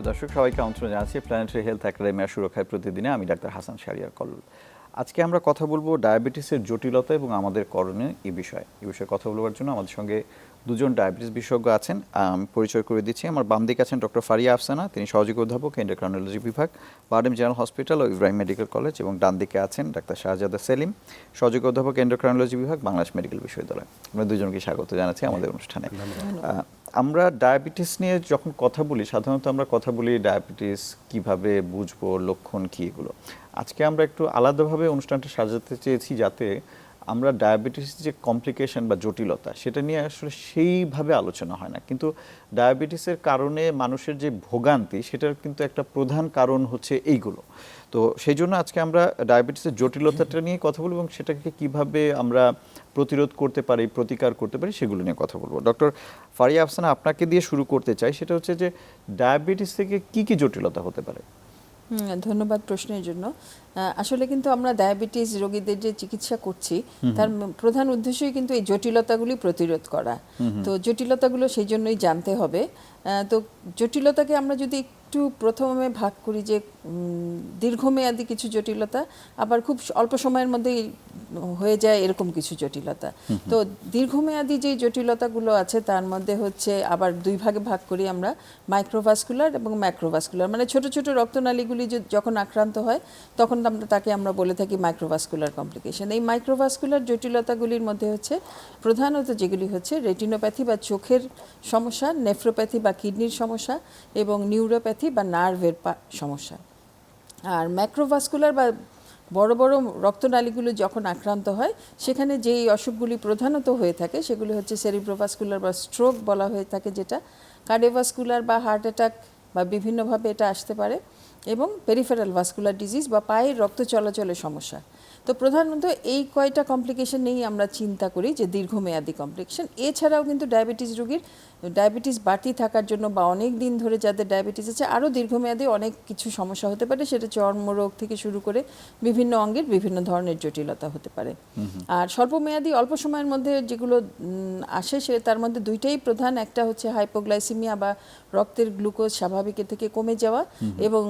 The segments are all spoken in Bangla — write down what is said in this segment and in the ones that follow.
প্রিয় দর্শক সবাইকে আমন্ত্রণ জানাচ্ছি প্ল্যানেটারি হেলথ একাডেমি সুরক্ষায় প্রতিদিনে। আমি ডাক্তার হাসান শারিয়ার কল্ল আজকে আমরা কথা বলব ডায়াবেটিসের জটিলতা এবং আমাদের করণীয় এই বিষয়ে। এই বিষয়ে কথা বলবার জন্য আমাদের সঙ্গে দুজন ডায়াবেটিস বিশেষজ্ঞ আছেন। আমি পরিচয় করে দিচ্ছি। আমার বাম দিকে আছেন ডক্টর ফারিয়া আফসানা। তিনি সহযোগী অধ্যাপক এন্ডোক্রানোলজি বিভাগ বারডেম জেনারেল হসপিটাল ও ইব্রাহিম মেডিকেল কলেজ এবং ডান দিকে আছেন ডাক্তার শাহজাদা সেলিম সহযোগী অধ্যাপক এন্ডোক্রানোলজি বিভাগ বাংলাদেশ মেডিকেল বিশ্ববিদ্যালয়। আমরা দুজনকে স্বাগত জানাচ্ছি আমাদের অনুষ্ঠানে। আমরা ডায়াবেটিস নিয়ে যখন কথা বলি, সাধারণত আমরা কথা বলি ডায়াবেটিস কীভাবে বুঝব, লক্ষণ কি এগুলো। আজকে আমরা একটু আলাদাভাবে অনুষ্ঠানটা সাজাতে চেয়েছি যাতে আমরা ডায়াবেটিস যে কমপ্লিকেশন বা জটিলতা, সেটা নিয়ে আসলে সেইভাবে আলোচনা হয় না। কিন্তু ডায়াবেটিসের কারণে মানুষের যে ভোগান্তি, সেটার কিন্তু একটা প্রধান কারণ হচ্ছে এইগুলো। তো সেই জন্য আজকে আমরা ডায়াবেটিসের জটিলতাটা নিয়ে কথা বলব এবং সেটাকে কীভাবে আমরা প্রতিরোধ করতে পারি প্রতিকার করতে পারি সেগুলো নিয়ে কথা বলব। ডক্টর ফারিয়া আফসানা আপনাকে দিয়ে শুরু করতে চাই সেটা হচ্ছে যে ডায়াবেটিস থেকে কি কি জটিলতা হতে পারে? ধন্যবাদ প্রশ্নের জন্য। আসলে কিন্তু আমরা ডায়াবেটিস রোগীদের যে চিকিৎসা করছি তার প্রধান উদ্দেশ্যই কিন্তু এই জটিলতাগুলি প্রতিরোধ করা। তো জটিলতাগুলো সেই জন্যই জানতে হবে। তো জটিলতাকে আমরা যদি একটু প্রথমে ভাগ করি যে দীর্ঘমেয়াদী কিছু জটিলতা আবার খুব অল্প সময়ের মধ্যেই হয়ে যায় এরকম কিছু জটিলতা। তো দীর্ঘমেয়াদী যে জটিলতাগুলো আছে তার মধ্যে হচ্ছে আবার দুই ভাগে ভাগ করি আমরা মাইক্রোভাস্কুলার এবং ম্যাক্রোভাস্কুলার। মানে ছোট ছোট রক্তনালীগুলি যখন আক্রান্ত হয় তখন আমরা তাকে আমরা বলে থাকি মাইক্রোভাস্কুলার কমপ্লিকেশন। এই মাইক্রোভাস্কুলার জটিলতাগুলির মধ্যে হচ্ছে প্রধানত যেগুলি হচ্ছে রেটিনোপ্যাথি বা চোখের সমস্যা নেফ্রোপ্যাথি বা কিডনির সমস্যা এবং নিউরোপ্যাথি বা নার্ভের সমস্যা। আর ম্যাক্রোভাস্কুলার বা বড় বড় রক্তনালীগুলো যখন আক্রান্ত হয়, সেখানে যেই অসুখগুলি প্রধানত হয়ে থাকে, সেগুলি হচ্ছে সেরিব্রোভাস্কুলার বা স্ট্রোক বলা হয়ে থাকে, যেটা কার্ডিওভাস্কুলার বা হার্ট অ্যাটাক বা বিভিন্নভাবে এটা আসতে পারে, এবং পেরিফেরাল ভাস্কুলার ডিজিজ বা পায়ের রক্ত চলাচলের সমস্যা। তো প্রধানত এই কয়টা কমপ্লিকেশন নিয়েই আমরা চিন্তা করি যে দীর্ঘমেয়াদী কমপ্লিকেশন এছাড়াও কিন্তু ডায়াবেটিস রোগীর ডায়াবেটিস বাড়তি থাকার জন্য বা অনেক দিন ধরে যাদের ডায়াবেটিস আছে আরও দীর্ঘমেয়াদী অনেক কিছু সমস্যা হতে পারে। সেটা চর্মরোগ থেকে শুরু করে বিভিন্ন অঙ্গের বিভিন্ন ধরনের জটিলতা হতে পারে। আর স্বল্পমেয়াদী অল্প সময়ের মধ্যে যেগুলো আসে সে তার মধ্যে দুইটাই প্রধান। একটা হচ্ছে হাইপোগ্লাইসিমিয়া বা রক্তের গ্লুকোজ স্বাভাবিকের থেকে কমে যাওয়া এবং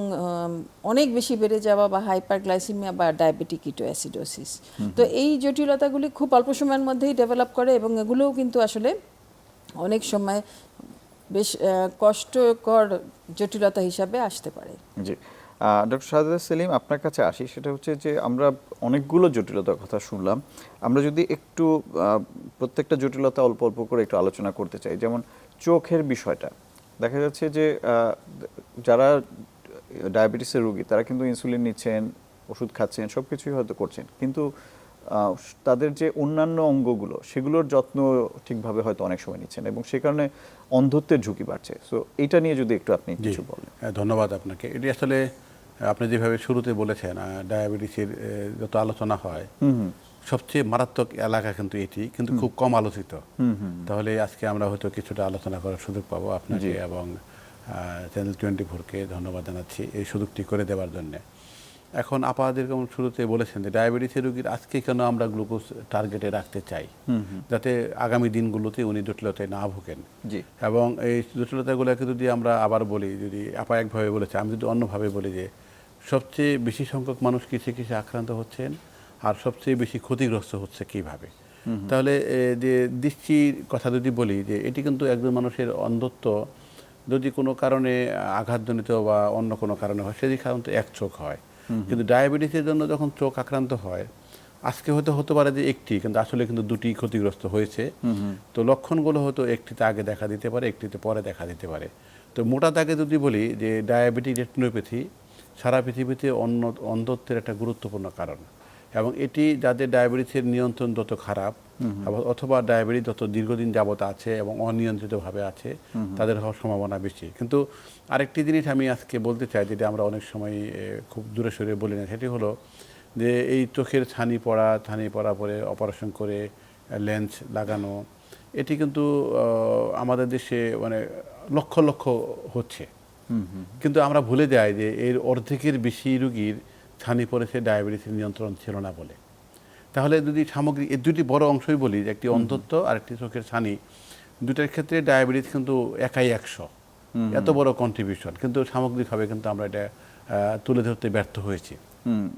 অনেক বেশি বেড়ে যাওয়া বা হাইপারগ্লাইসিমিয়া বা ডায়াবেটিক কিটোঅ্যাসিডোসিস। তো এই জটিলতাগুলি খুব অল্প সময়ের মধ্যেই ডেভেলপ করে এবং এগুলোও কিন্তু আসলে অনেক সময় বেশ কষ্টকর জটিলতা হিসাবে আসতে পারে। জি। ডক্টর শাহাদ সেলিম আপনার কাছে আসি। সেটা হচ্ছে যে আমরা অনেকগুলো জটিলতার কথা শুনলাম। আমরা যদি একটু প্রত্যেকটা জটিলতা অল্প অল্প করে একটু আলোচনা করতে চাই যেমন চোখের বিষয়টা। দেখা যাচ্ছে যে যারা ডায়াবেটিসের রোগী তারা কিন্তু ইনসুলিন নিচ্ছেন ওষুধ খাচ্ছেন সব কিছুই হয়তো করছেন। কিন্তু তাদের যে অন্যান্য অঙ্গগুলো সেগুলোর যত্ন ঠিকভাবে হয়তো অনেক সময় নিচ্ছেন এবং সে কারণে অন্ধত্বের ঝুঁকি বাড়ছে। সো এটা নিয়ে যদি একটু আপনি কিছু বলেন। হ্যাঁ, ধন্যবাদ আপনাকে। এটি আসলে আপনি যেভাবে শুরুতে বলেছেন ডায়াবেটিসের যত আলোচনা হয় সবচেয়ে মারাত্মক এলাকা কিন্তু এটি কিন্তু খুব কম আলোচিত। তাহলে আজকে আমরা হয়তো কিছুটা আলোচনা করার সুযোগ পাবো আপনাকে এবং চ্যানেল টোয়েন্টি ফোরকে ধন্যবাদ জানাচ্ছি এই সুযোগটি করে দেওয়ার জন্য। এখন আপাদের যেমন শুরুতে বলেছেন যে ডায়াবেটিসের রোগীর আজকে কেন আমরা গ্লুকোজ টার্গেটে রাখতে চাই? যাতে আগামী দিনগুলোতে উনি জটিলতায় না ভোগেন। এবং এই জটিলতাগুলোকে যদি আমরা আবার বলি যদি আপা একভাবে বলেছে আমি যদি অন্যভাবে বলি যে সবচেয়ে বেশি সংখ্যক মানুষ কিসে কিসে আক্রান্ত হচ্ছেন? আর সবচেয়ে বেশি ক্ষতিগ্রস্ত হচ্ছে কীভাবে? তাহলে যে দৃষ্টির কথা যদি বলি যে এটি কিন্তু একজন মানুষের অন্ধত্ব যদি কোনো কারণে আঘাতজনিত বা অন্য কোনো কারণে হয় সেটি সাধারণত এক চোখ হয়। কিন্তু ডায়াবেটিসের জন্য যখন চোখ আক্রান্ত হয় আজকে হয়তো হতে পারে যে একটি কিন্তু আসলে কিন্তু দুটি ক্ষতিগ্রস্ত হয়েছে। তো লক্ষণগুলো হয়তো একটিতে আগে দেখা দিতে পারে একটিতে পরে দেখা দিতে পারে। তো মোটা দাগে যদি বলি যে ডায়াবেটিক রেটিনোপ্যাথি সারা পৃথিবীতে অন্য অন্ধত্বের একটা গুরুত্বপূর্ণ কারণ। এবং এটি যাদের ডায়াবেটিসের নিয়ন্ত্রণ যত খারাপ আবার অথবা ডায়াবেটিস যত দীর্ঘদিন যাবত আছে এবং অনিয়ন্ত্রিতভাবে আছে তাদের হওয়ার সম্ভাবনা বেশি। কিন্তু আরেকটি জিনিস আমি আজকে বলতে চাই যেটা আমরা অনেক সময় খুব দূরে সরে বলি না সেটি হলো যে এই চোখের ছানি পড়া ছানি পড়া পরে অপারেশন করে লেন্স লাগানো এটি কিন্তু আমাদের দেশে মানে লক্ষ লক্ষ হচ্ছে। কিন্তু আমরা ভুলে যাই যে এর অর্ধেকের বেশি রুগীর ছানি পড়েছে ডায়াবেটিসের নিয়ন্ত্রণ ছিল না বলে। তাহলে যদি সামগ্রিক এর দুটি বড় অংশই বলি যে একটি অন্ধত্ব আর একটি চোখের ছানি দুটার ক্ষেত্রে ডায়াবেটিস কিন্তু একাই একশো। এত বড় কন্ট্রিবিউশন কিন্তু সামগ্রিকভাবে কিন্তু আমরা এটা তুলে ধরতে ব্যর্থ হয়েছি।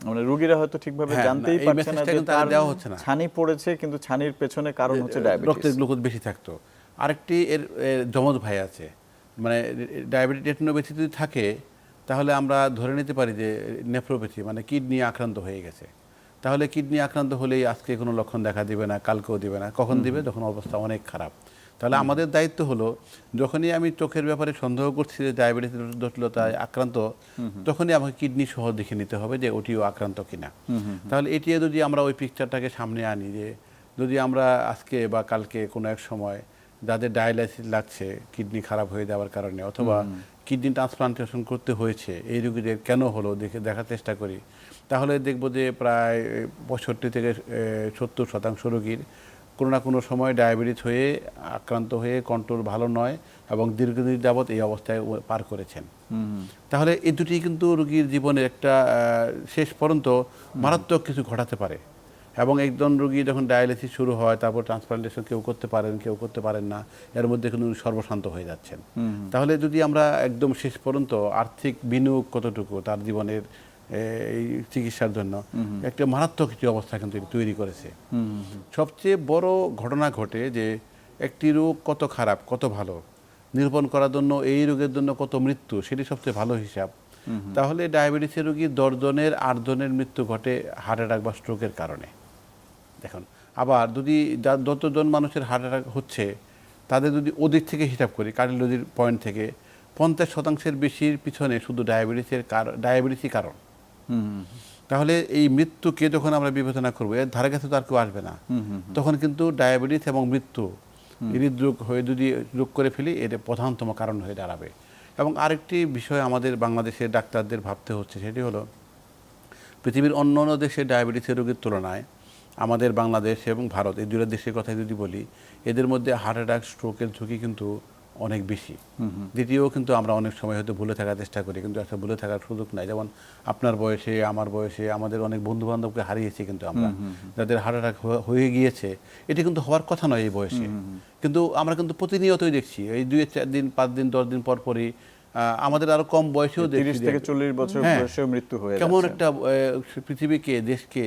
মানে রোগীরা হয়তো ঠিকভাবে হ্যাঁ, জানতেই পারছে না যে কিন্তু তার আর দেওয়া হচ্ছে না। ছানি পড়েছে কিন্তু ছানির পেছনে কারণ হচ্ছে রক্তের গ্লুকোজ বেশি থাকতো। আরেকটি এর যমজ ভাই আছে। মানে ডায়াবেটিস রেটিনোপ্যাথি যদি থাকে তাহলে আমরা ধরে নিতে পারি যে নেফ্রোপ্যাথি মানে কিডনি আক্রান্ত হয়ে গেছে। তাহলে কিডনি আক্রান্ত হলেই আজকে কোনো লক্ষণ দেখা দিবে না কালকেও দিবে না কখন দিবে? যখন অবস্থা অনেক খারাপ। তাহলে আমাদের দায়িত্ব হলো যখনই আমি চোখের ব্যাপারে সন্দেহ করছি যে ডায়াবেটিস জটিলতায় আক্রান্ত তখনই আমাকে কিডনি সহ দেখে নিতে হবে যে ওটিও আক্রান্ত কিনা। তাহলে এটি যদি আমরা ওই পিকচারটাকে সামনে আনি যে যদি আমরা আজকে বা কালকে কোনো এক সময় যাদের ডায়ালাইসিস লাগছে কিডনি খারাপ হয়ে যাওয়ার কারণে অথবা কিডনি ট্রান্সপ্লান্টেশন করতে হয়েছে এই রোগীদের কেন হলো দেখে দেখার চেষ্টা করি। তাহলে দেখব যে প্রায় পঁয়ষট্টি থেকে সত্তর শতাংশ রোগীর কোনো না কোনো সময় ডায়াবেটিস হয়ে আক্রান্ত হয়ে কন্ট্রোল ভালো নয় এবং দীর্ঘদিন যাবৎ এই অবস্থায় পার করেছেন। তাহলে এই দুটি কিন্তু রোগীর জীবনের একটা শেষ পর্যন্ত মারাত্মক কিছু ঘটাতে পারে। এবং একজন রোগী যখন ডায়ালিসিস শুরু হয় তারপর ট্রান্সপ্লান্টেশন কেউ করতে পারেন কেউ করতে পারেন না এর মধ্যে কিন্তু সর্বশান্ত হয়ে যাচ্ছেন। তাহলে যদি আমরা একদম শেষ পর্যন্ত আর্থিক বিনিয়োগ কতটুকু তার জীবনের এই চিকিৎসার জন্য একটা মারাত্মক একটি অবস্থা কিন্তু তৈরি করেছে। সবচেয়ে বড় ঘটনা ঘটে যে একটি রোগ কত খারাপ কত ভালো নিরূপণ করার জন্য এই রোগের জন্য কত মৃত্যু সেটি সবচেয়ে ভালো হিসাব। তাহলে ডায়াবেটিসের রোগী দশজনের আটজনের মৃত্যু ঘটে হার্ট অ্যাটাক বা স্ট্রোকের কারণে। দেখুন আবার যদি যা- যতজন মানুষের হার্ট অ্যাটাক হচ্ছে তাদের যদি ওদিক থেকে হিসাব করি কার্ডিওলজির পয়েন্ট থেকে পঞ্চাশ শতাংশের বেশির পিছনে শুধু ডায়াবেটিসের কারণ। ডায়াবেটিসই কারণ তাহলে এই মৃত্যুকে যখন আমরা বিবেচনা করব এর ধারে কাছে তো আর কেউ আসবে না। তখন কিন্তু ডায়াবেটিস এবং মৃত্যু হৃদরোগ হয়ে যদি রোগ করে ফেলি এটা প্রধানতম কারণ হয়ে দাঁড়াবে। এবং আরেকটি বিষয় আমাদের বাংলাদেশের ডাক্তারদের ভাবতে হচ্ছে সেটি হলো পৃথিবীর অন্য অন্য দেশে ডায়াবেটিসের রোগীর তুলনায় আমাদের বাংলাদেশ এবং ভারত এই দুটো দেশের কথা যদি বলি এদের মধ্যে হার্ট অ্যাটাক স্ট্রোকের ঝুঁকি কিন্তু অনেক বেশি। দ্বিতীয় কিন্তু আমরা অনেক সময় হয়তো ভুলে থাকার চেষ্টা করি কিন্তু একটা ভুলে থাকার সুযোগ নাই। যেমন আপনার বয়সে আমার বয়সে আমাদের অনেক বন্ধু বান্ধবকে হারিয়েছি কিন্তু আমরা। যাদের হার্ট অ্যাটাক হয়ে গিয়েছে এটি কিন্তু হওয়ার কথা নয় এই বয়সে। কিন্তু আমরা কিন্তু প্রতিনিয়তই দেখছি এই দুই চার দিন পাঁচ দিন দশ দিন পর পরই আমাদের আরও কম বয়সেও তিরিশ থেকে চল্লিশ বছর হ্যাঁ। বয়সেও মৃত্যু হয়ে কেমন একটা পৃথিবীকে দেশকে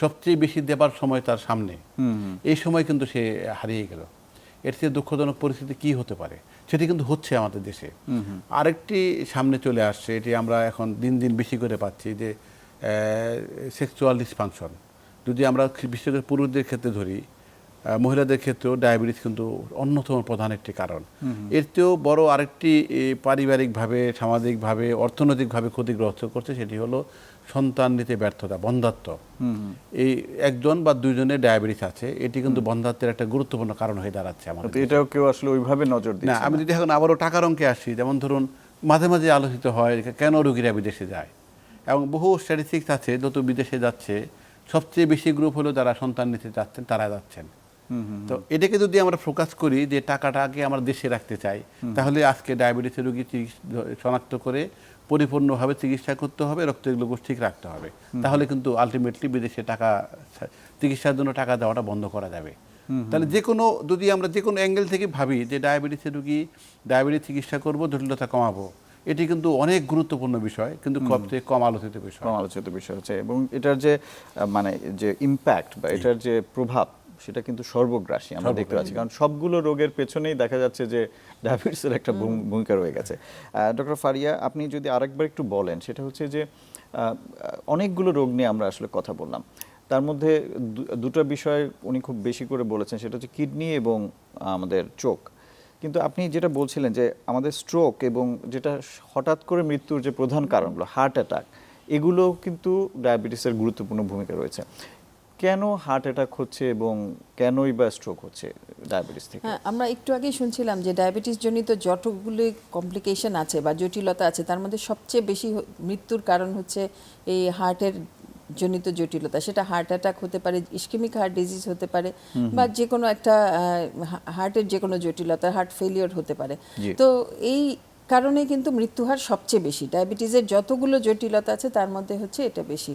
সবচেয়ে বেশি দেবার সময় তার সামনে। এই সময় কিন্তু সে হারিয়ে গেল। এর চেয়ে দুঃখজনক পরিস্থিতি কি হতে পারে? সেটি কিন্তু হচ্ছে আমাদের দেশে। আরেকটি সামনে চলে আসছে এটি আমরা এখন দিন দিন বেশি করে পাচ্ছি যে সেক্সুয়াল ডিসফাংশন যদি আমরা বিশেষ করে পুরুষদের ক্ষেত্রে ধরি মহিলাদের ক্ষেত্রেও ডায়াবেটিস কিন্তু অন্যতম প্রধান একটি কারণ। এর চেয়েও বড় আরেকটি পারিবারিকভাবে সামাজিকভাবে অর্থনৈতিকভাবে ক্ষতিগ্রস্ত করছে সেটি হলো সন্তান নিতে ব্যর্থতা বন্ধাত্ব এই একজন বা দুইজনের ডায়াবেটিস আছে এটি কিন্তু বন্ধাত্বের একটা গুরুত্বপূর্ণ কারণ হয়ে দাঁড়াচ্ছে আমাদের তো এটাও কেউ আসলে ওইভাবে নজর না আমি যদি এখন আবারও টাকার অঙ্কে আসি যেমন ধরুন মাঝে মাঝে আলোচিত হয় কেন রোগীরা বিদেশে যায়। এবং বহু স্ট্যাটিস্টিক্স আছে যত বিদেশে যাচ্ছে সবচেয়ে বেশি গ্রুপ হলো যারা সন্তান নিতে যাচ্ছেন তারা যাচ্ছেন। তো এটাকে যদি আমরা ফোকাস করি যে টাকাটাকে আমরা দেশে রাখতে চাই তাহলে আজকে ডায়াবেটিসের রোগী শনাক্ত করে পরিপূর্ণভাবে চিকিৎসা করতে হবে রক্তের গ্লুকোজ ঠিক রাখতে হবে। তাহলে কিন্তু আলটিমেটলি বিদেশে টাকা চিকিৎসার জন্য টাকা দেওয়াটা বন্ধ করা যাবে। তাহলে যে কোনো যদি আমরা যে কোনো অ্যাঙ্গেল থেকে ভাবি যে ডায়াবেটিসের রোগী ডায়াবেটিস চিকিৎসা করব জটিলতা কমাবো এটি কিন্তু অনেক গুরুত্বপূর্ণ বিষয় কিন্তু সবচেয়ে কম আলোচিত বিষয়। কম আলোচিত বিষয় হচ্ছে এবং এটার যে মানে যে ইম্প্যাক্ট বা এটার যে প্রভাব সেটা কিন্তু সর্বগ্রাসী আমরা দেখতে পাচ্ছি। কারণ সবগুলো রোগের পেছনেই দেখা যাচ্ছে যে ডায়াবেটিসের একটা ভূমিকা রয়ে গেছে। ডক্টর ফারিয়া আপনি যদি আরেকবার একটু বলেন সেটা হচ্ছে যে অনেকগুলো রোগ নিয়ে আমরা আসলে কথা বললাম। তার মধ্যে দুটো বিষয় উনি খুব বেশি করে বলেছেন সেটা হচ্ছে কিডনি এবং আমাদের চোখ। কিন্তু আপনি যেটা বলছিলেন যে আমাদের স্ট্রোক এবং যেটা হঠাৎ করে মৃত্যুর যে প্রধান কারণগুলো হার্ট অ্যাটাক এগুলো কিন্তু ডায়াবেটিসের গুরুত্বপূর্ণ ভূমিকা রয়েছে। কেন হার্ট অ্যাটাক হচ্ছে এবং কেনই বা স্ট্রোক হচ্ছে ডায়াবেটিস থেকে? হ্যাঁ আমরা একটু আগেই শুনছিলাম যে ডায়াবেটিস জনিত যতগুলি কমপ্লিকেশন আছে বা জটিলতা আছে তার মধ্যে সবচেয়ে বেশি মৃত্যুর কারণ হচ্ছে এই হার্টের জনিত জটিলতা। সেটা হার্ট অ্যাটাক হতে পারে ইস্কেমিক হার্ট ডিজিজ হতে পারে বা যে কোনো একটা হার্টের যে কোনো জটিলতা হার্ট ফেলিওর হতে পারে। তো এই কারণে কিন্তু মৃত্যু হার সবচেয়ে বেশি। ডায়াবেটিসের যতগুলো জটিলতা আছে তার মধ্যে হচ্ছে এটা বেশি।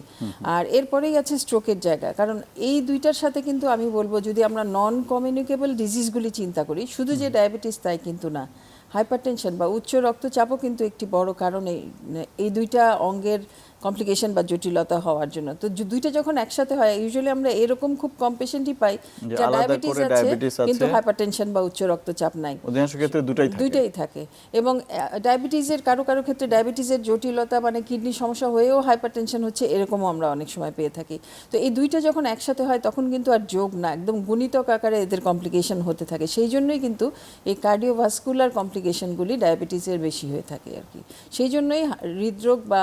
আর এরপরেই আছে স্ট্রোকের জায়গা। কারণ এই দুইটার সাথে কিন্তু আমি বলব যদি আমরা নন কমিউনিকেবল ডিজিজগুলি চিন্তা করি শুধু যে ডায়াবেটিস তাই কিন্তু না হাইপারটেনশন বা উচ্চ রক্তচাপও কিন্তু একটি বড় কারণ এই এই দুইটা অঙ্গের কমপ্লিকেশন বা জটিলতা হওয়ার জন্য। তো দুইটা যখন একসাথে হয় ইউজুয়ালি আমরা এরকম খুব কম পেশেন্টই পাই যে ডায়াবেটিস আছে কিন্তু হাইপারটেনশন বা উচ্চ রক্তচাপ নাই। অধিকাংশ ক্ষেত্রে দুটাই থাকে। দুইটাই থাকে। এবং ডায়াবেটিসের কারও কারও ক্ষেত্রে ডায়াবেটিসের জটিলতা মানে কিডনি সমস্যা হয়েও হাইপারটেনশন হচ্ছে এরকমও আমরা অনেক সময় পেয়ে থাকি। তো এই দুইটা যখন একসাথে হয় তখন কিন্তু আর যোগ না একদম গুণিতক আকারে এদের কমপ্লিকেশন হতে থাকে। সেই জন্যই কিন্তু এই কার্ডিওভাস্কুলার কমপ্লিকেশনগুলি ডায়াবেটিসের বেশি হয়ে থাকে আর কি। সেই জন্যই হৃদরোগ বা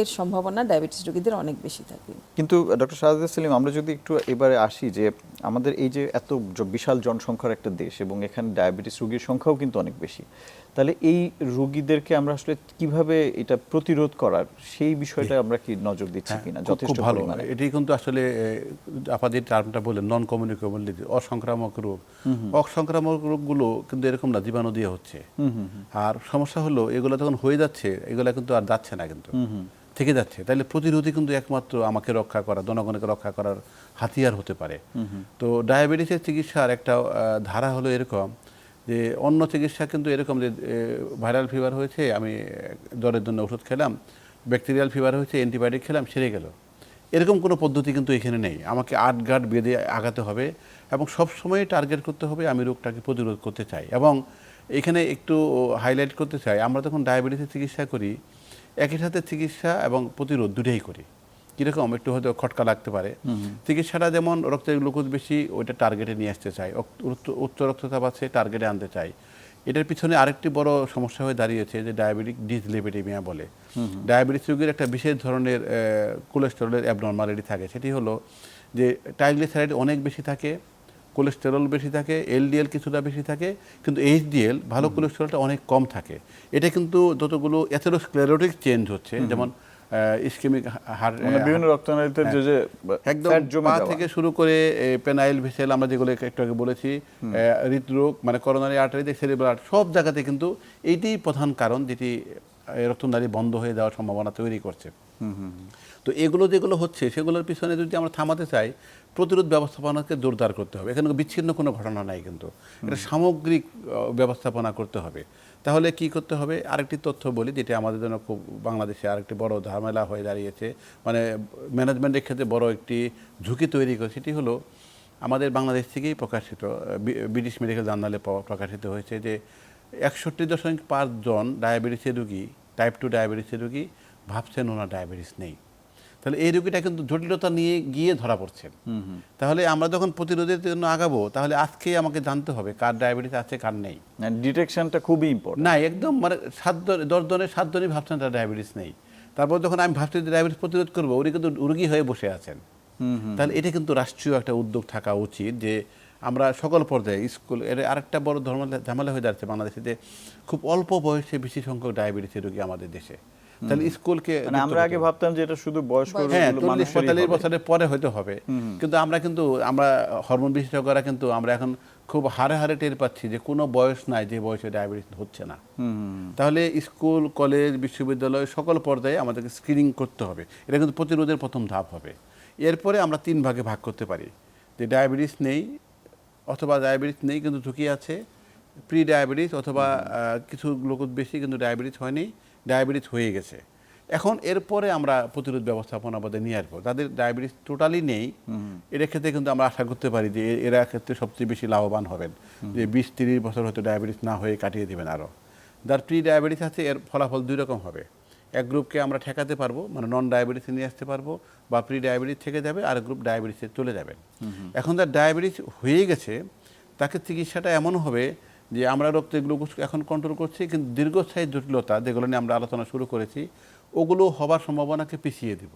স্ট্রোকের সম্ভাবনা ডায়াবেটিস রোগীদের অনেক বেশি থাকে। কিন্তু ডক্টর শাহাদ সেলিম আমরা যদি একটু এবারে আসি যে আমাদের এই যে এত বিশাল জনসংখ্যার একটা দেশ এবং এখানে ডায়াবেটিস রোগীর সংখ্যাও কিন্তু অনেক বেশি। তাহলে এই রোগীদেরকে আমরা আসলে কীভাবে এটা প্রতিরোধ করার সেই বিষয়টা আমরা কি নজর দিচ্ছি হ্যাঁ, কিনা যথেষ্ট খুব ভালো। এটি কিন্তু আসলে আপাদের টার্মটা বলে নন কমিউনিকেবল অসংক্রামক রোগ। অসংক্রামক রোগগুলো কিন্তু এরকম না জীবাণু দিয়ে হচ্ছে। আর সমস্যা হলো এগুলো যখন হয়ে যাচ্ছে এগুলো কিন্তু আর যাচ্ছে না কিন্তু। থেকে যাচ্ছে। তাহলে প্রতিরোধী কিন্তু একমাত্র আমাকে রক্ষা করা জনগণকে রক্ষা করার হাতিয়ার হতে পারে। তো ডায়াবেটিসের চিকিৎসার একটা ধারা হলো এরকম যে অন্য চিকিৎসা কিন্তু এরকম যে ভাইরাল ফিভার হয়েছে আমি জ্বরের জন্য ওষুধ খেলাম ব্যাকটেরিয়াল ফিভার হয়েছে অ্যান্টিবায়োটিক খেলাম সেরে গেল। এরকম কোনো পদ্ধতি কিন্তু এখানে নেই। আমাকে আট গাঁট বেঁধে আগাতে হবে এবং সবসময় টার্গেট করতে হবে আমি রোগটাকে প্রতিরোধ করতে চাই। এবং এখানে একটু হাইলাইট করতে চাই আমরা যখন ডায়াবেটিসের চিকিৎসা করি একই সাথে চিকিৎসা এবং প্রতিরোধ দুটোই করি। কীরকম একটু হয়তো খটকা লাগতে পারে। চিকিৎসাটা যেমন রক্তের গ্লুকোজ বেশি ওইটা টার্গেটে নিয়ে আসতে চাই। উচ্চ- উচ্চ রক্তচাপ আছে টার্গেটে আনতে চাই। এটার পিছনে আরেকটি বড় সমস্যা হয়ে দাঁড়িয়েছে যে ডায়াবেটিক ডিসলিপিডিমিয়া বলে। ডায়াবেটিস রোগীর একটা বিশেষ ধরনের কোলেস্টেরলের অ্যাবনর্মালিটি থাকে। সেটি হলো যে ট্রাইগ্লিসারাইড অনেক বেশি থাকে কোলেস্টেরল বেশি থাকে এলডিএল কিছুটা বেশি থাকে কিন্তু এইচডিএল ভালো কোলেস্টেরলটা অনেক কম থাকে। এটা কিন্তু যতগুলো অ্যাথেরোস্ক্লেরোটিক চেঞ্জ হচ্ছে যেমন ইসকেমিক মানে বিভিন্ন রক্তনালীতে যে যে একদম জমে পা থেকে শুরু করে পেনাইল ভেসেল আমরা যেগুলো একটু আগে বলেছি হৃদরোগ মানে করোনারি আর্টারিতে সেরিব্রাল সব জায়গাতে কিন্তু এইটাই প্রধান কারণ যেটি রক্তনালী বন্ধ হয়ে যাওয়ার সম্ভাবনা তৈরি করছে। তো এগুলো যেগুলো হচ্ছে সেগুলোর পিছনে যদি আমরা থামাতে চাই প্রতিরোধ ব্যবস্থাপনাকে জোরদার করতে হবে। এখানে বিচ্ছিন্ন কোনো ঘটনা নাই কিন্তু। এটা সামগ্রিক ব্যবস্থাপনা করতে হবে। তাহলে কি করতে হবে? আরেকটি তথ্য বলি যেটা আমাদের জন্য খুব বাংলাদেশে আরেকটি বড় ঝামেলা হয়ে দাঁড়িয়েছে। মানে ম্যানেজমেন্টের ক্ষেত্রে বড় একটি ঝুঁকি তৈরি করে সেটি হলো আমাদের বাংলাদেশ থেকেই প্রকাশিত ব্রিটিশ মেডিকেল জার্নালে প্রকাশিত হয়েছে যে একষট্টি দশমিক পাঁচজন ডায়াবেটিসের রুগী টাইপ টু ডায়াবেটিসের রোগী ভাবছেন ওনার ডায়াবেটিস নেই। তাহলে এই রোগীটা কিন্তু জটিলতা নিয়ে গিয়ে ধরা পড়ছেন তাহলে আমরা যখন প্রতিরোধের জন্য আগাবো তাহলে আজকেই আমাকে জানতে হবে কার ডায়াবেটিস আছে কার নেই। ডিটেকশনটা খুবই ইম্পর্টেন্ট না একদম মানে সাত জন- দশ জনের সাত জনই ভাবছেন তার ডায়াবেটিস নেই। তারপর যখন আমি ভাবছি ডায়াবেটিস প্রতিরোধ করব উনি কিন্তু রুগী হয়ে বসে আছেন। তাহলে এটা কিন্তু রাষ্ট্রীয় একটা উদ্যোগ থাকা উচিত যে আমরা সকল পর্যায়ে স্কুলের আরেকটা বড় ধর্ম ঝামেলা হয়ে যাচ্ছে বাংলাদেশে যে খুব অল্প বয়সে বেশি সংখ্যক ডায়াবেটিসের রোগী আমাদের দেশে। তাহলে স্কুলকে মানে আমরা আগে ভাবতাম যে এটা শুধু বয়স্ক হ্যাঁ চল্লিশ পঁয়তাল্লিশ হবে। বছরের পরে হয়তো হবে। কিন্তু আমরা কিন্তু আমরা হরমোন বিশেষজ্ঞরা কিন্তু আমরা এখন খুব হারে হারে টের পাচ্ছি যে কোনো বয়স নাই যে বয়সে ডায়াবেটিস হচ্ছে না। তাহলে স্কুল কলেজ বিশ্ববিদ্যালয় সকল পর্যায়ে আমাদেরকে স্ক্রিনিং করতে হবে। এটা কিন্তু প্রতিরোধের প্রথম ধাপ হবে। এরপরে আমরা তিন ভাগে ভাগ করতে পারি। যে ডায়াবেটিস নেই অথবা ডায়াবেটিস নেই কিন্তু ঝুঁকি আছে। প্রি ডায়াবেটিস অথবা কিছু লোক বেশি কিন্তু ডায়াবেটিস হয়নি ডায়াবেটিস হয়ে গেছে। এখন এরপরে আমরা প্রতিরোধ ব্যবস্থাপনা আমাদের নিয়ে আসব। যাদের ডায়াবেটিস টোটালি নেই। এর ক্ষেত্রে কিন্তু আমরা আশা করতে পারি যে এরা ক্ষেত্রে সবচেয়ে বেশি লাভবান হবেন। যে বিশ তিরিশ বছর হয়তো ডায়াবেটিস না হয়ে কাটিয়ে দেবেন আরও যার প্রি ডায়াবেটিস আছে এর ফলাফল দুই রকম হবে। এক গ্রুপকে আমরা ঠেকাতে পারব মানে নন ডায়াবেটিসে নিয়ে আসতে পারব বা প্রি ডায়াবেটিস থেকে যাবে আর গ্রুপ ডায়াবেটিসে চলে যাবেন এখন তার ডায়াবেটিস হয়ে গেছে তাকে চিকিৎসাটা এমন হবে যে আমরা রক্তের গ্লুকোজ এখন কন্ট্রোল করছি কিন্তু দীর্ঘস্থায়ী জটিলতা যেগুলো নিয়ে আমরা আলোচনা শুরু করেছি ওগুলো হবার সম্ভাবনাকে পিছিয়ে দিব।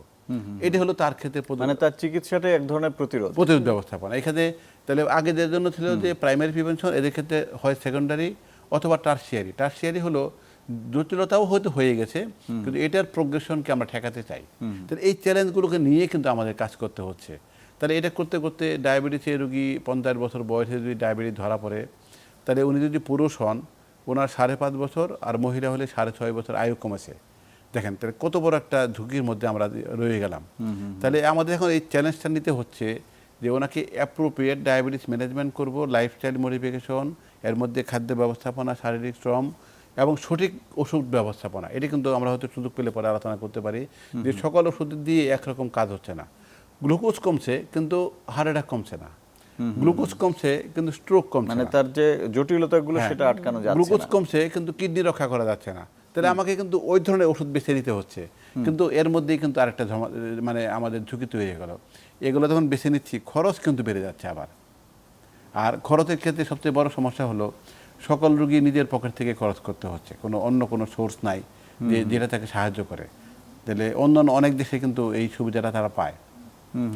এটি হলো তার ক্ষেত্রে মানে তার চিকিৎসাটা এক ধরনের প্রতিরোধ। প্রতিরোধ ব্যবস্থাপনা। এখানে তাহলে আগে যে জন্য ছিল যে প্রাইমারি প্রিভেনশন এদের ক্ষেত্রে হয় সেকেন্ডারি অথবা টার্সিয়ারি টার্সিয়ারি হলো জটিলতাও হয়তো হয়ে গেছে কিন্তু এটার প্রোগ্রেশনকে আমরা ঠেকাতে চাই। তাহলে এই চ্যালেঞ্জগুলোকে নিয়ে কিন্তু আমাদের কাজ করতে হচ্ছে। তাহলে এটা করতে করতে ডায়াবেটিসের রুগী পঞ্চাশ বছর বয়সে যদি ডায়াবেটিস ধরা পড়ে তাহলে উনি যদি পুরুষ হন ওনার সাড়ে পাঁচ বছর আর মহিলা হলে সাড়ে ছয় বছর আয়ু কমেছে। দেখেন তাহলে কত বড় একটা ঝুঁকির মধ্যে আমরা রয়ে গেলাম। তাহলে আমাদের এখন এই চ্যালেঞ্জটা নিতে হচ্ছে যে ওনাকে অ্যাপ্রোপ্রিয়েট ডায়াবেটিস ম্যানেজমেন্ট করব লাইফস্টাইল মডিফিকেশন এর মধ্যে খাদ্য ব্যবস্থাপনা শারীরিক শ্রম এবং সঠিক ওষুধ ব্যবস্থাপনা। এটি কিন্তু আমরা হয়তো সুযোগ পেলে পরে আলোচনা করতে পারি যে সকল ওষুধ দিয়ে একরকম কাজ হচ্ছে না। গ্লুকোজ কমছে কিন্তু হার্ট অ্যাটাক কমছে না। গ্লুকোজ কমছে কিন্তু স্ট্রোক কমছে মানে তার যে জটিলতাগুলো হ্যাঁ। সেটা আটকানো যাচ্ছে গ্লুকোজ কমছে কিন্তু কিডনি রক্ষা করা যাচ্ছে না। তাহলে আমাকে কিন্তু ওই ধরনের ওষুধ বেছে নিতে হচ্ছে। কিন্তু এর মধ্যেই কিন্তু আরেকটা মানে আমাদের ঝুঁকি তৈরি হয়ে গেল। এগুলো যখন বেছে নিচ্ছি খরচ কিন্তু বেড়ে যাচ্ছে আবার। আর খরচের ক্ষেত্রে সবচেয়ে বড় সমস্যা হলো সকল রুগী নিজের পকেট থেকে খরচ করতে হচ্ছে। কোনো অন্য কোনো সোর্স নাই যে যেটা তাকে সাহায্য করে। তাহলে অন্যান্য অনেক দেশে কিন্তু এই সুবিধাটা তারা পায়।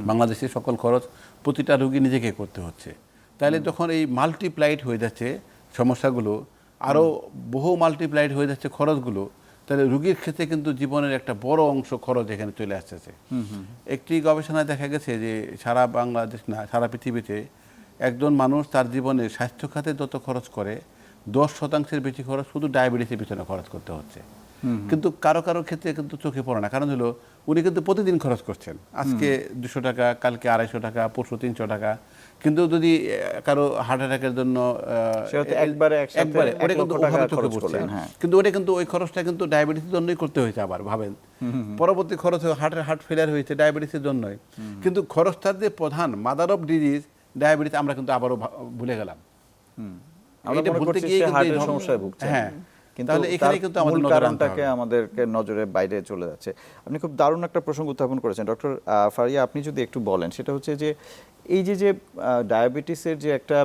বাংলাদেশে সকল খরচ প্রতিটা রুগী নিজেকে করতে হচ্ছে। তাহলে যখন এই মাল্টিপ্লাইড হয়ে যাচ্ছে সমস্যাগুলো আরও বহু মাল্টিপ্লাইড হয়ে যাচ্ছে খরচগুলো তাহলে রুগীর ক্ষেত্রে কিন্তু জীবনের একটা বড় অংশ খরচ এখানে চলে আসতেছে। একটি গবেষণায় দেখা গেছে যে সারা বাংলাদেশ না সারা পৃথিবীতে একজন মানুষ তার জীবনে স্বাস্থ্য খাতে যত খরচ করে দশ শতাংশের বেশি খরচ শুধু ডায়াবেটিসের পিছনে খরচ করতে হচ্ছে। কিন্তু কারও কারও ক্ষেত্রে কিন্তু চোখে পড়ে না। কারণ হলো উনি কিন্তু প্রতিদিন খরচ করছেন। আজকে দুশো টাকা কালকে আড়াইশো টাকা পরশু তিনশো টাকা। কিন্তু যদি কারও হার্ট অ্যাটাকের জন্য একবারে একবারে ওটা কিন্তু চোখে পড়ছে। হ্যাঁ। কিন্তু ওটা কিন্তু ওই খরচটা কিন্তু ডায়াবেটিসের জন্যই করতে হয়েছে আবার ভাবেন। পরবর্তী খরচ হার্টের হার্ট ফেলিয়ার হয়েছে ডায়াবেটিসের জন্যই। কিন্তু খরচটার যে প্রধান মাদার অফ ডিজিজ ডায়াবেটিস আমরা কিন্তু আবারও ভুলে গেলাম। আমরা এইটা মনে ভুলতে গিয়ে হার্টের সমস্যায় ভুগছি। হ্যাঁ। কিন্তু তাহলে এখানে কিন্তু আমাদের নজর কারণটাকে আমাদেরকে নজরের বাইরে চলে যাচ্ছে। আপনি খুব দারুণ একটা প্রসঙ্গ উত্থাপন করেছেন। ডক্টর ফারিয়া আপনি যদি একটু বলেন সেটা হচ্ছে যে এই যে যে ডায়াবেটিসের যে একটা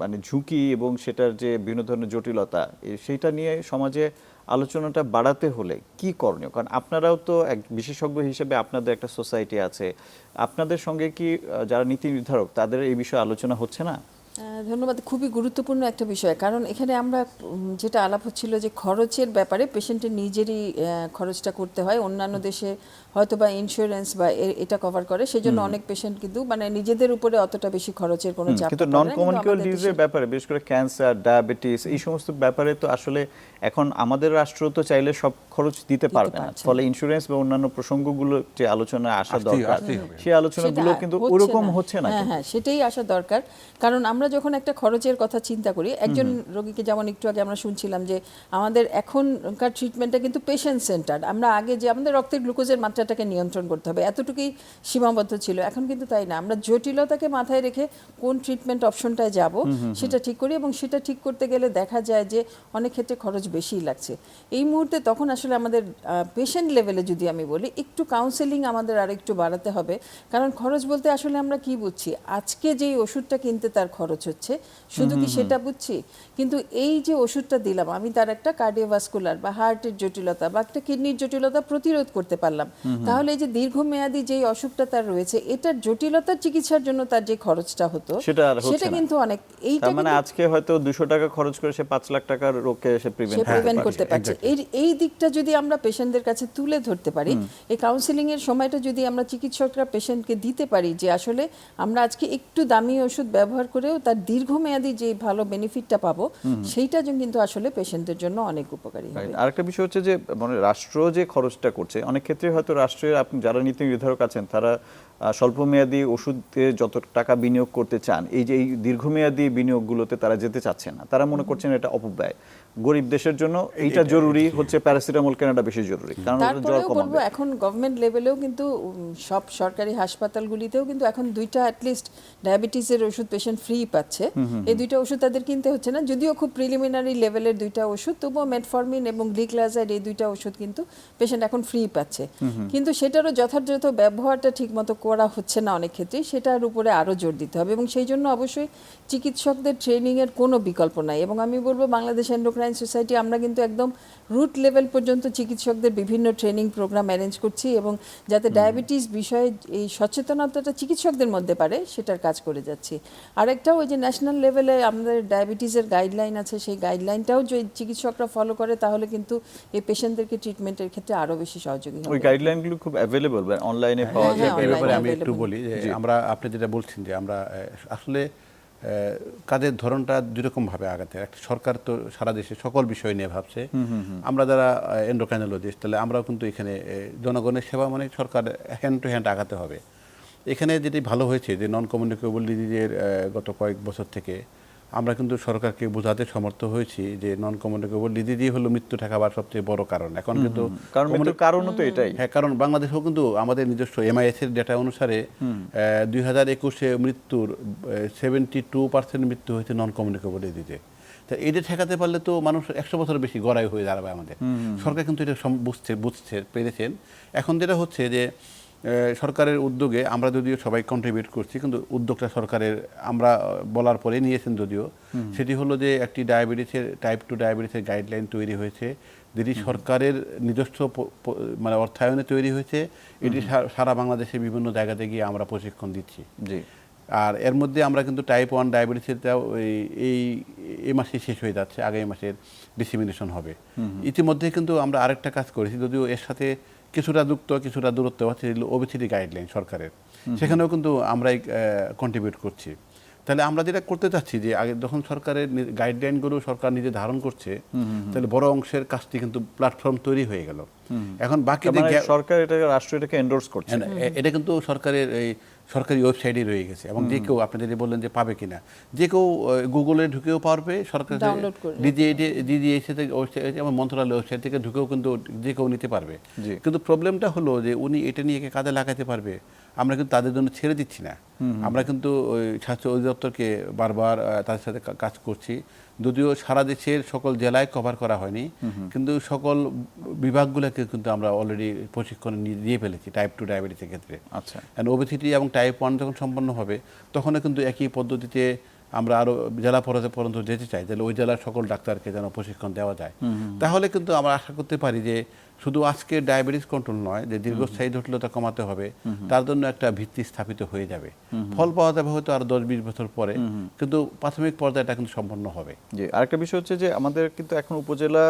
মানে ঝুঁকি এবং সেটার যে বিভিন্ন ধরনের জটিলতা সেইটা নিয়ে সমাজে আলোচনাটা বাড়াতে হলে কি করণীয়? কারণ আপনারাও তো এক বিশেষজ্ঞ হিসেবে আপনাদের একটা সোসাইটি আছে। আপনাদের সঙ্গে কি যারা নীতি নির্ধারক তাদের এই বিষয়ে আলোচনা হচ্ছে না? ধন্যবাদ। খুবই গুরুত্বপূর্ণ একটা বিষয়। কারণ এখানে আমরা যেটা আলাপ হচ্ছিল যে খরচের ব্যাপারে পেশেন্টের নিজেরই খরচটা করতে হয়। অন্যান্য দেশে হয়তো বা ইন্স্যুরেন্স বা এটা কভার করে। সেজন্য অনেক পেশেন্ট কিন্তু মানে নিজেদের উপরে অতটা বেশি খরচের কোনো চাপ কিন্তু নন না, কিন্তু কমিউনিকেবল ডিজিজের ব্যাপারে বিশেষ করে ক্যান্সার ডায়াবেটিস এই সমস্ত ব্যাপারে তো আসলে এখন আমাদের রাষ্ট্র তো চাইলে সব খরচ দিতে পারবে না। ফলে ইন্স্যুরেন্স বা অন্যান্য প্রসঙ্গগুলো যে আলোচনা আসা দরকার সেই আলোচনাগুলো কিন্তু ওরকম হচ্ছে না হ্যাঁ হ্যাঁ সেটাই আসা দরকার। কারণ আমরা যখন একটা খরচের কথা চিন্তা করি একজন রোগীকে যেমন একটু আগে আমরা শুনছিলাম যে আমাদের এখনকার ট্রিটমেন্টটা কিন্তু পেশেন্ট সেন্টার আমরা আগে যে আমাদের রক্তের গ্লুকোজের মাত্রাটাকে নিয়ন্ত্রণ করতে হবে এতটুকুই সীমাবদ্ধ ছিল। এখন কিন্তু তাই না। আমরা জটিলতাকে মাথায় রেখে কোন ট্রিটমেন্ট অপশনটায় যাব সেটা ঠিক করি এবং সেটা ঠিক করতে গেলে দেখা যায় যে অনেক ক্ষেত্রে খরচ বেশিই লাগছে। এই মুহূর্তে তখন আসলে আমাদের পেশেন্ট লেভেলে যদি আমি বলি একটু কাউন্সেলিং আমাদের আর একটু বাড়াতে হবে। কারণ খরচ বলতে আসলে আমরা কি বুঝছি? আজকে যেই ওষুধটা কিনতে তার খরচ হচ্ছে। শুধু কি সেটা বুঝছি? কিন্তু এই যে ওষুধটা দিলাম আমি তার একটা কার্ডিওভাস্কুলার বা হার্টের জটিলতা বা একটা কিডনির জটিলতা প্রতিরোধ করতে পারলাম। তাহলে এই যে দীর্ঘমেয়াদী যেই অসুখটা তার রয়েছে এটার জটিলতার চিকিৎসার জন্য তার যে খরচটা হতো সেটা। কিন্তু অনেক এইটা মানে আজকে হয়তো দুশো টাকা খরচ করে সে পাঁচ লাখ টাকার রোগকে সে প্রিভেন্ট করতে পারছে. এই এই দিকটা যদি আমরা পেশেন্টদের কাছে তুলে ধরতে পারি এই কাউন্সিলিং এর সময়টা যদি আমরা চিকিৎসকরা পেশেন্টকে দিতে পারি যে আসলে আমরা আজকে একটু দামি ওষুধ ব্যবহার করেও তার দীর্ঘমেয়াদী যে ভালো বেনিফিটটা পাবো সেইটা যে কিন্তু আসলে পেশেন্টদের জন্য অনেক উপকারী হবে। আরেকটা বিষয় হচ্ছে যে মানে রাষ্ট্র যে খরচটা করছে অনেক ক্ষেত্রে হয়তো রাষ্ট্রের আপনি যারা নীতি নির্ধারক আছেন তারা স্বল্পমেয়াদী ওষুধে যত টাকা বিনিয়োগ করতে চান এই যে এই দীর্ঘমেয়াদী বিনিয়োগগুলোতে তারা যেতে চাচ্ছে না তারা মনে করছেন এটা অপব্যয়। গরিব দেশের জন্য এইটা জরুরি হচ্ছে প্যারাসিটামল কেনাটা বেশি জরুরি কারণ জ্বর কমাবে। এখন গভর্নমেন্ট লেভেলেও কিন্তু সব সরকারি হাসপাতালগুলিতেও কিন্তু এখন দুইটা অ্যাটলিস্ট ডায়াবেটিসের ওষুধ পেশেন্ট ফ্রি পাচ্ছে। এই দুইটা ওষুধ তাদের কিনতে হচ্ছে না যদিও খুব প্রিলিমিনারি লেভেলের দুইটা ওষুধ তবুও মেটফরমিন এবং গ্লিক্লাজাইড এই দুইটা ওষুধ কিন্তু পেশেন্ট এখন ফ্রি পাচ্ছে। কিন্তু সেটারও যথাযথ ব্যবহারটা ঠিকমতো করা হচ্ছে না অনেক ক্ষেত্রেই সেটার উপরে আরও জোর দিতে হবে এবং সেই জন্য অবশ্যই চিকিৎসকদের ট্রেনিংয়ের কোনো বিকল্প নাই এবং আমি বলব বাংলাদেশ এন্ডোক্রাইন সোসাইটি আমরা কিন্তু একদম রুট লেভেল পর্যন্ত চিকিৎসকদের বিভিন্ন ট্রেনিং প্রোগ্রাম অ্যারেঞ্জ করছি এবং যাতে ডায়াবেটিস বিষয়ে এই সচেতনতাটা চিকিৎসকদের মধ্যে পারে সেটার কাজ করে যাচ্ছি। আরেকটাও ওই যে ন্যাশনাল লেভেলে আমাদের ডায়াবেটিসের গাইডলাইন আছে সেই গাইডলাইনটাও যদি চিকিৎসকরা ফলো করে তাহলে কিন্তু এই পেশেন্টদেরকে ট্রিটমেন্টের ক্ষেত্রে আরও বেশি সহযোগী ওই হবে। গাইডলাইনগুলো খুব অ্যাভেলেবল অনলাইনে পাওয়া যায় হ্যাঁ, আমি একটু বলি যে আমরা আপনি যেটা বলছেন যে আমরা আসলে কাজের ধরনটা দুরকম ভাবে আগাতে একটা সরকার তো সারা দেশে সকল বিষয় নিয়ে ভাবছে। আমরা যারা এন্ডোক্রাইনোলজিস্ট তাহলে আমরাও কিন্তু এখানে জনগণের সেবা মানে সরকার হ্যান্ড টু হ্যান্ড আগাতে হবে। এখানে যেটি ভালো হয়েছে যে নন কমিউনিকেবল ডিজিজের গত কয়েক বছর থেকে আমরা কিন্তু সরকারকে বোঝাতে সমর্থ হয়েছি যে নন কমিউনিকেবল ডিজিজি হলো মৃত্যু ঠেকাবার সবচেয়ে বড় কারণ। এখন কিন্তু কারণ তো এটাই। হ্যাঁ কারণ বাংলাদেশেও কিন্তু আমাদের নিজস্ব এমআইএস এর ডেটা অনুসারে দুই হাজার একুশে মৃত্যুর সেভেন্টি টু পার্সেন্ট মৃত্যু হয়েছে নন কমিউনিকেবল ডিজিজে তা এটা ঠেকাতে পারলে তো মানুষ একশো বছর বেশি গড়াই হয়ে দাঁড়াবে আমাদের। সরকার কিন্তু এটা বুঝছে বুঝছে পেরেছেন। এখন যেটা হচ্ছে যে সরকারের উদ্যোগে আমরা যদিও সবাই কন্ট্রিবিউট করছি কিন্তু উদ্যোগটা সরকারের আমরা বলার পরে নিয়েছেন যদিও। সেটি হলো যে একটি ডায়াবেটিসের টাইপ টু ডায়াবেটিসের গাইডলাইন তৈরি হয়েছে যেটি সরকারের নিজস্ব মানে অর্থায়নে তৈরি হয়েছে। এটি সারা বাংলাদেশে বিভিন্ন জায়গাতে গিয়ে আমরা প্রশিক্ষণ দিচ্ছি। জি। আর এর মধ্যে আমরা কিন্তু টাইপ ওয়ান ডায়াবেটিসেরটাও এই এই এই মাসে শেষ হয়ে যাচ্ছে আগামী মাসের ডিসিমিনেশন হবে। ইতিমধ্যে কিন্তু আমরা আরেকটা কাজ করেছি যদিও এর সাথে কিছুটা যুক্ত কিছুটা দূরত্ব হচ্ছে ওবিসিটি গাইডলাইন সরকারের। সেখানেও কিন্তু আমরাই কন্ট্রিবিউট করছি। তাহলে আমরা যেটা করতে চাচ্ছি যে আগে যখন সরকারের গাইডলাইনগুলো সরকার নিজে ধারণ করছে তাহলে বড় অংশের কাজটি কিন্তু প্ল্যাটফর্ম তৈরি হয়ে গেল। এখন বাকি মানে সরকার এটাকে রাষ্ট্র এটাকে এন্ডোর্স করছে। হ্যাঁ, এটা কিন্তু সরকারের এই সরকারি ওয়েবসাইটে রয়ে গেছে এবং যে কেউ আপনি যদি বললেন যে পাবে কিনা। যে কেউ গুগলে ঢুকেও পারবে সরকার ডিডিএসএ থেকে ওয়েবসাইট এবং মন্ত্রণালয় ওয়েবসাইট থেকে ঢুকেও কিন্তু যে কেউ নিতে পারবে। জি। কিন্তু প্রবলেমটা হলো যে উনি এটা নিয়ে কাজে লাগাতে পারবে? আমরা কিন্তু তাদের জন্য ছেড়ে দিচ্ছি না। আমরা কিন্তু ওই স্বাস্থ্য অধিদপ্তরকে বারবার তাদের সাথে কাজ করছি। যদিও সারা দেশের সকল জেলায় কভার করা হয়নি কিন্তু সকল বিভাগগুলোকে কিন্তু আমরা অলরেডি প্রশিক্ষণ দিয়ে ফেলেছি টাইপ টু ডায়াবেটিসের ক্ষেত্রে। আচ্ছা। ওবেসিটি এবং টাইপ ওয়ান যখন সম্পন্ন হবে তখনও কিন্তু একই পদ্ধতিতে আমরা আরও জেলা পর্যায়ে পর্যন্ত যেতে চাই তাহলে ওই জেলার সকল ডাক্তারকে যেন প্রশিক্ষণ দেওয়া যায়। তাহলে কিন্তু আমরা আশা করতে পারি যে শুধু আজকে ডায়াবেটিস কন্ট্রোল নয় যে দীর্ঘস্থায়ী জটিলতা কমাতে হবে তার জন্য একটা ভিত্তি স্থাপিত হয়ে যাবে। ফল পাওয়া যাবে হয়তো আরও দশ বিশ বছর পরে কিন্তু প্রাথমিক পর্যায়েটা কিন্তু সম্পন্ন হবে। জি আরেকটা বিষয় হচ্ছে যে আমাদের কিন্তু এখন উপজেলা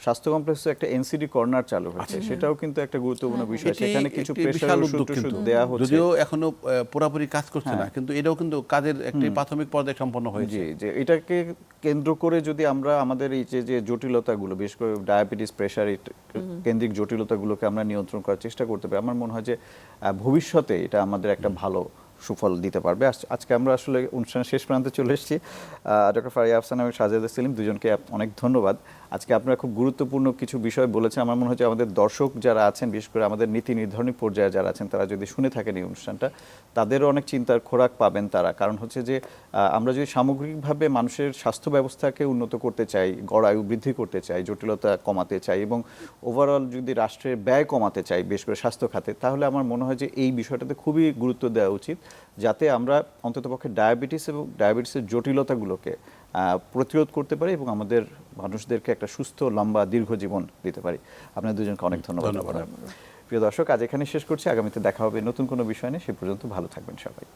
স্বাস্থ্য কমপ্লেক্সে একটা এনসিডি কর্নার চালু হয়েছে। সেটাও কিন্তু একটা গুরুত্বপূর্ণ বিষয়। আচ্ছা। সেখানে কিছু প্রেশার ওষুধ। দেওয়া হচ্ছে। যদিও এখনও পুরাপুরি কাজ করছে না কিন্তু এটাও কিন্তু কাজের একটি প্রাথমিক পর্যায়ে সম্পন্ন হয়েছে। জি যে এটাকে কেন্দ্র করে যদি আমরা আমাদের এই যে যে জটিলতাগুলো বিশেষ করে ডায়াবেটিস প্রেশার কেন্দ্রিক জটিলতাগুলোকে আমরা নিয়ন্ত্রণ করার চেষ্টা করতে পারি আমার মনে হয় যে ভবিষ্যতে এটা আমাদের একটা ভালো সুফল দিতে পারবে। আজকে আমরা আসলে অনুষ্ঠানের শেষ প্রান্তে চলে এসেছি। ডক্টর ফারিয়া আফসান এবং সাজেদা সেলিম দুজনকে অনেক ধন্যবাদ। আজকে আপনারা খুব গুরুত্বপূর্ণ কিছু বিষয় বলেছেন। আমার মনে যে আমাদের দর্শক যারা আছেন, বিশেষ করে আমাদের নীতি নির্ধারণী পর্যায়ে যারা আছেন, তারা যদি শুনে থাকেন এই অনুষ্ঠানটা, তাদেরও অনেক চিন্তার খোরাক পাবেন তারা। কারণ হচ্ছে যে আমরা যদি সামগ্রিকভাবে মানুষের স্বাস্থ্য ব্যবস্থাকে উন্নত করতে চাই, গড় আয়ু বৃদ্ধি করতে চাই, জটিলতা কমাতে চাই এবং ওভারঅল যদি রাষ্ট্রের ব্যয় কমাতে চাই, বিশেষ করে স্বাস্থ্য খাতে, তাহলে আমার মনে হয় যে এই বিষয়টাতে খুবই গুরুত্ব দেওয়া উচিত। যাতে আমরা অন্ততপক্ষে ডায়াবেটিস এবং ডায়াবেটিসের জটিলতাগুলোকে প্রতিরোধ করতে পারি এবং আমাদের মানুষদেরকে একটা সুস্থ লম্বা দীর্ঘ জীবন দিতে পারি। আপনার দুজনকে অনেক ধন্যবাদ। প্রিয় দর্শক আজ এখানে শেষ করছি। আগামীতে দেখা হবে নতুন কোনো বিষয় নিয়ে। সে পর্যন্ত ভালো থাকবেন সবাই।